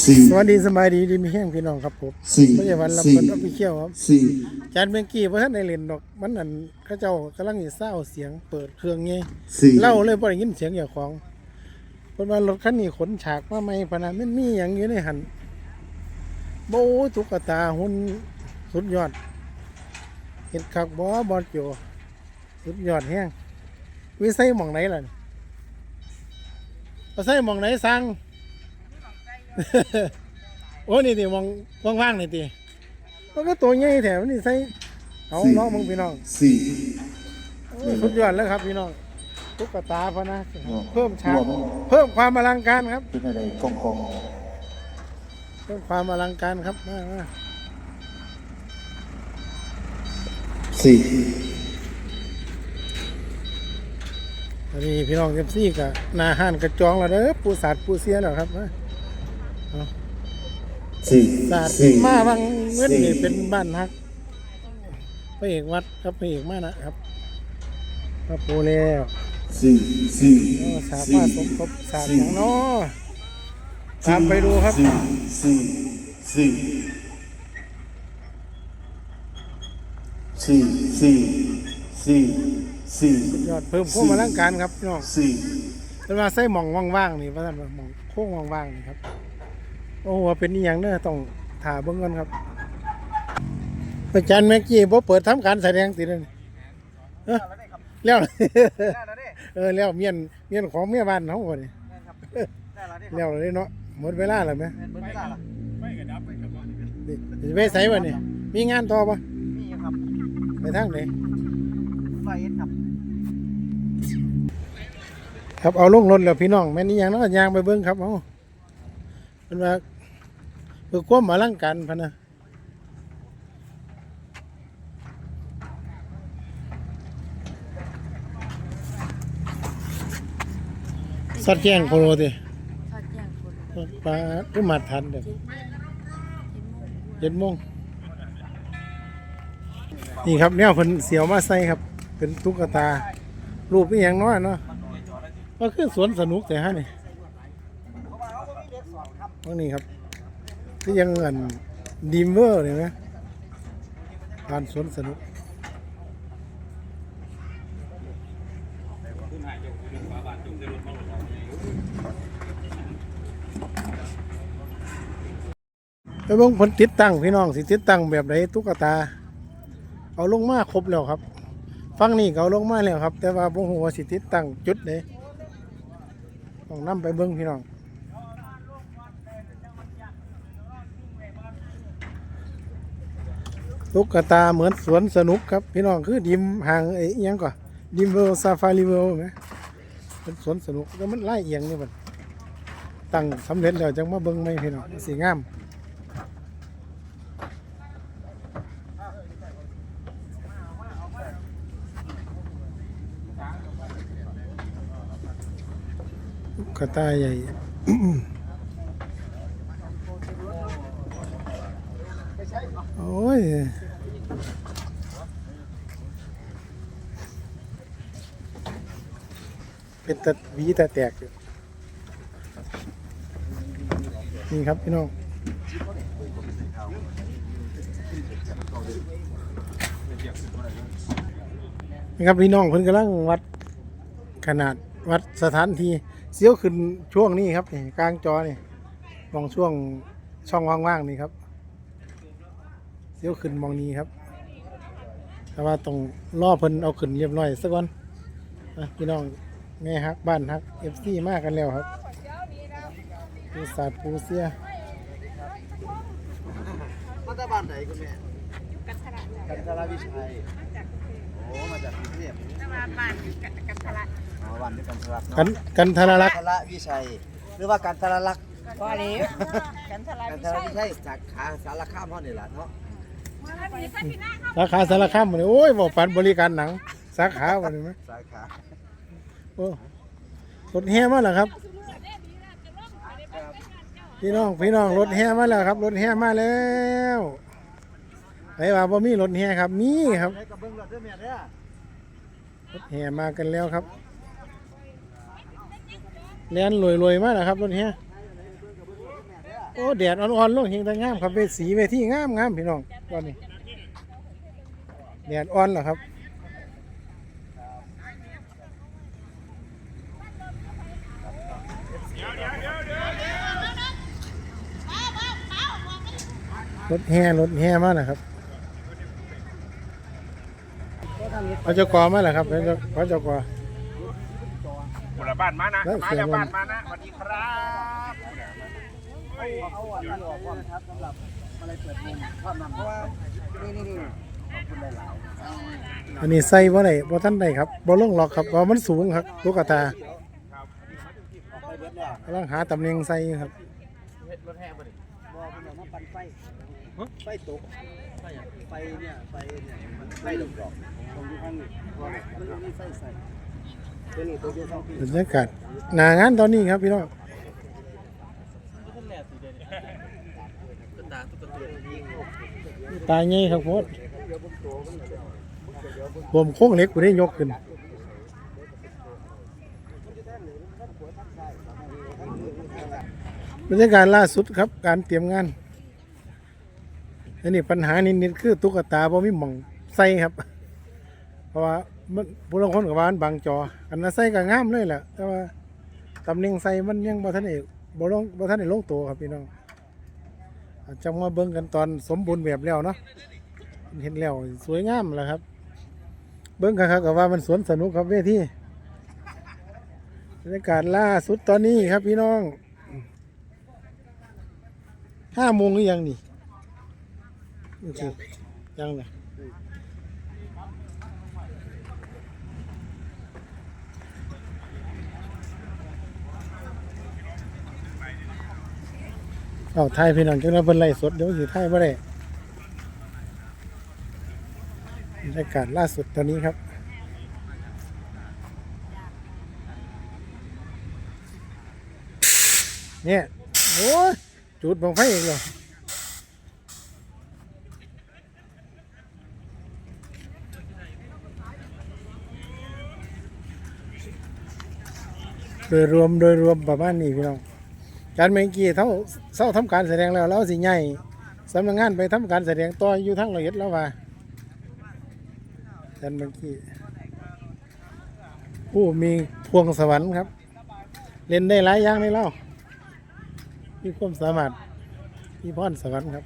สี่สวัสดีสบายดีดีมีแห้งพี่น้องครับผมสี่ไม่ใช่วันรับสี่คนรับพี่เขี้ยวครับสี่จานเบงกี้เพราะท่านในเล่นดอกมันนั่นเขาเจ้ากำลังสิเศร้าเสียงเปิดเครื่องไงสี่เล่าเลยบ่ได้ยินเสียงอย่างของเพราะว่ารถคันนี้ขนฉากมาใหม่พะนะมันมีอย่างอยู่ในหันโบ้ตุ๊กตาหุ่นสุดยอดเห็นคักบ่บอดโจสุดยอดแห้งวิสัยหมองไหนล่ะวิสัยหมองไหนสั่ง โอ้นี่ติมองว่างๆนี่ติมันก็ตัวใหญ่แถมนี่ใส่เอาน้องมึงพี่น้องสี่โอ้สุดยอดแล้วครับพี่น้องตุ๊กตาพะนะอ๋อเพิ่มฉากรวมเพิ่มความอลังการครับ เป็นอะไรกองกองเพิ่มความอลังการครับมามาสี่อันนี้พี่น้องเอฟซีกับนาห้านกระจองแล้วเด้อปูสาดปูเสียแล้วครับมา สี่สาดสี่มาบางเงินสี่นี่เป็นบ้านฮักพระเอกวัดครับพระเอกมานะครับพระปูแล้วสี่สี่โอ้สาดมาสมทบสาดอย่างน้อตามไปดูครับสี่สี่สี่สี่สี่สี่สี่ยอดเพิ่มความอลังการครับพี่น้องสี่เป็นว่าใส่หมองว่างๆนี่ว่าท่านว่าหมองโค้งว่างๆนี่ครับ โอ้ว่าเป็นอีหยังเด้อต้องถ่าเบิ่งก่อนครับอาจารย์แม็กกี้บ่เปิดทำการแสดงติเด้อนี่เอ้อแล้วเออแล้วเมียนเมียนของเมียบ้านเฮาบ่นี่แล้วเลยเนาะหมดเวลาแล้วแม่นี่สิไปไสบ่นี่มีงานต่อบ่มีครับไปทางไหนไฟเอสครับครับเอาลงรถแล้วพี่น้องแม่นอีหยังเนาะยางไปเบิ่งครับเฮาเพิ่นว่าเพื่อความอลังการพะนะสัตว์แจ้งโคโรติทอดย่างคนปลาก็มาทันเด็กเจ็ดโมงนี่ครับเนี่ยเพิ่นเสียวมาใส่ครับ เป็นตุ๊กตา รูปนี่อย่างน้อยเนาะก็คือสวนสนุกแต่ฮะนี่ตรงนี้ครับ ที่ยังเงินดีเวอร์เลยนะผ่านสวนสนุกไปเบิ่งผลติดตั้งพี่น้องสิติดตั้งแบบไหนตุ๊กตา เอาลงมาครบแล้วครับ ฟังนี่เอาลงมาแล้วครับ แต่ว่าบ่ฮู้ว่าสิติดตั้งจุดไหนต้องนํไปเบิ่งพี่น้อง ตุ๊กตาเหมือนสวนสนุกครับ พี่น้องคือดิมห่างไอ้ยังก่อนดิมเวลด์ซาฟารีเวลไหมเป็นสวนสนุกแล้วมันไล่เอียงนี่มันตั้งสำเร็จแล้วจังมาเบิ่งไหมพี่น้องสีงามกระต่ายใหญ่โอ้ย เป็นตะวีตะแตกอยู่นี่ครับพี่น้องนี่ครับพี่น้องเพิ่นกำลังวัดขนาดวัดสถานที่เสียวขึ้นช่วงนี้ครับนี่กลางจอนี่มองช่วงช่องว่างๆนี่ครับเสียวขึ้นมองนี้ครับแต่ว่าต้องล่อเพิ่นเอาขึ้นเรียบร้อยสักก่อนพี่น้อง แม่ฮักบ้านฮักเอฟซีมากันแล้วครับปูสาดปูเสียมาจากบ้านไหนคุณแม่กันทรากันทราวิชัยโอ้มาจากกรุงเทพถ้ามาบ้านกับพละอ๋อวันที่กันทรากันกันทรลักษณ์ทราวิชัยหรือว่าการทราลักษณ์ก็เลยกันทละการวิทราชัยวิชัยจากขาสารคามเท่านี่แหละเนาะราคาสารคามเลยโอ้ยบอกปันบริการหนัง สาขาวันนี้ไหมสาขา โอ้รถแห่มาแล้วครับ พี่น้องพี่น้องรถแห่มาแล้วครับ รถแห่มาแล้วไอ้ว่าบ่มีรถแห่ครับ มีครับ รถแห่มากันแล้วครับแลนรวยๆมาแล้วครับรถแห่โอ้แดดอ่อนๆลงเฮงแต่งามครับเวสีเวทีงามงามพี่น้องตอนนี้แดดอ่อนเหรอครับ รถแห่รถแห่มาแล้วครับเขาจะกอมาแล้วครับเขาจะเขาจะกอบุรบ้านมานะแล้วมาเสียงแล้วมันบ้านมานะสวัสดีครับเอาเอาอันนี้ออกก่อนนะครับสำหรับอะไรเปิดมุมภาพนำเพราะว่านี่นี่นี่ขอบคุณหลายอันนี้ใส่บ่ได้บ่ทันได้ครับบ่ลงหรอกครับเพราะมันสูงครับลูกกระตาๆออกไปเบิดแล้วกำลังหาตำแหน่งใส่อยู่ครับรถแห่บ่ดิบ่เป็นแบบว่าปั่นไฟ ไฟตกไฟอะไฟเนี่ยไฟเนี่ยมันไฟดอกดอกตรงที่ข้างนี้ว่ามันมีไฟใส่ตัวนี้ตัวเดียวเท่าพี่บรรยากาศหน้างานตอนนี้ครับพี่น้องตุ๊กตาตุ๊กตายิงตายใหญ่ครับโพดรวมโค้งเหล็กกูได้ยกขึ้นบรรยากาศล่าสุดครับการเตรียมงาน อันนี้ปัญหานิดๆคือตุ๊กตาบ่มีหม่องใส่ครับ เพราะว่ามันผู้ลางคนกับว่ามันบางจอ อันนั้นใส่ก็งามเลยแหละแต่ว่าตำแหน่งใส่มันยังบ่ทันได้บ่ลงบ่ทันได้ลงตัวครับพี่น้องจะมาเบิ่งกันตอนสมบูรณ์แบบแล้วเนาะเห็นแล้วสวยงามแล้วครับ เบิ่งคักๆกับว่ามันสวนสนุกครับเวทีบรรยากาศล่าสุดตอนนี้ครับพี่น้องห้าโมงหรือยังนี่ โอเคยังเลยเอาไทยพี่น้องจังนั้นเป็นไรสดเดี๋ยวสิไทยบ่ได้บรรยากาศล่าสุดตอนนี้ครับเนี่ยโอ้ยจุดบังไฟอีกเหรอ ดยรวมโดยรวมประมาณนี้พี่น้องการเมืองกี้เท่าเศร้าทำการแสดงแล้วเราสิใหญ่สำนักงานไปทำการแสดงต่ออยู่ทั้งละเอียดแล้วว่าการเมืองกี้ผู้มีพวงสวรรค์ครับ เล่นได้หลายอย่างในเล่ามีความสามารถมีพรสวรรค์ครับ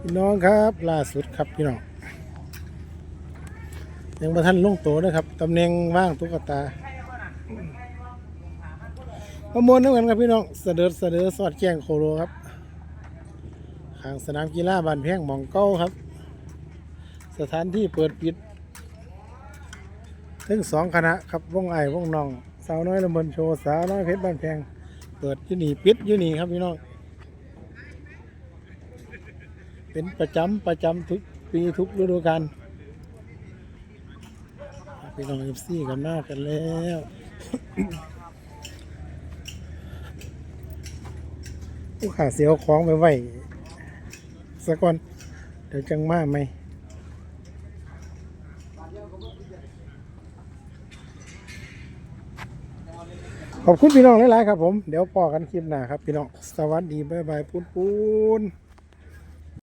พี่น้องครับล่าสุดครับพี่น้อง ยังประทันลงโตนะครับตำแหน่งว่างตุ๊กตาประมวลนึกกันครับพี่น้องเสด็จเสด็จสอดแจ้งโคโลครับข้างสนามกีฬาบ้านแพงหมองเก้าครับ สถานที่เปิดปิดถึงสองคณะครับวงไอวงนองสาวน้อยละเมินโชว์สาวน้อยเพชรบ้านแพง เปิดยูนี่ปิดยูนี่ครับพี่น้องเป็นประจำประจำทุกปีทุกฤดูกาล พี่น้องเอฟซีกันมากกันแล้วผู้ขาเสียวของไปไหวสักก่อนเดี๋ยวจังมากไหมขอบคุณพี่น้องหลาย ๆ ครับผม เดี๋ยวปอกันคลิปหน้าครับพี่น้อง สวัสดี บ๊ายบายปูนปูน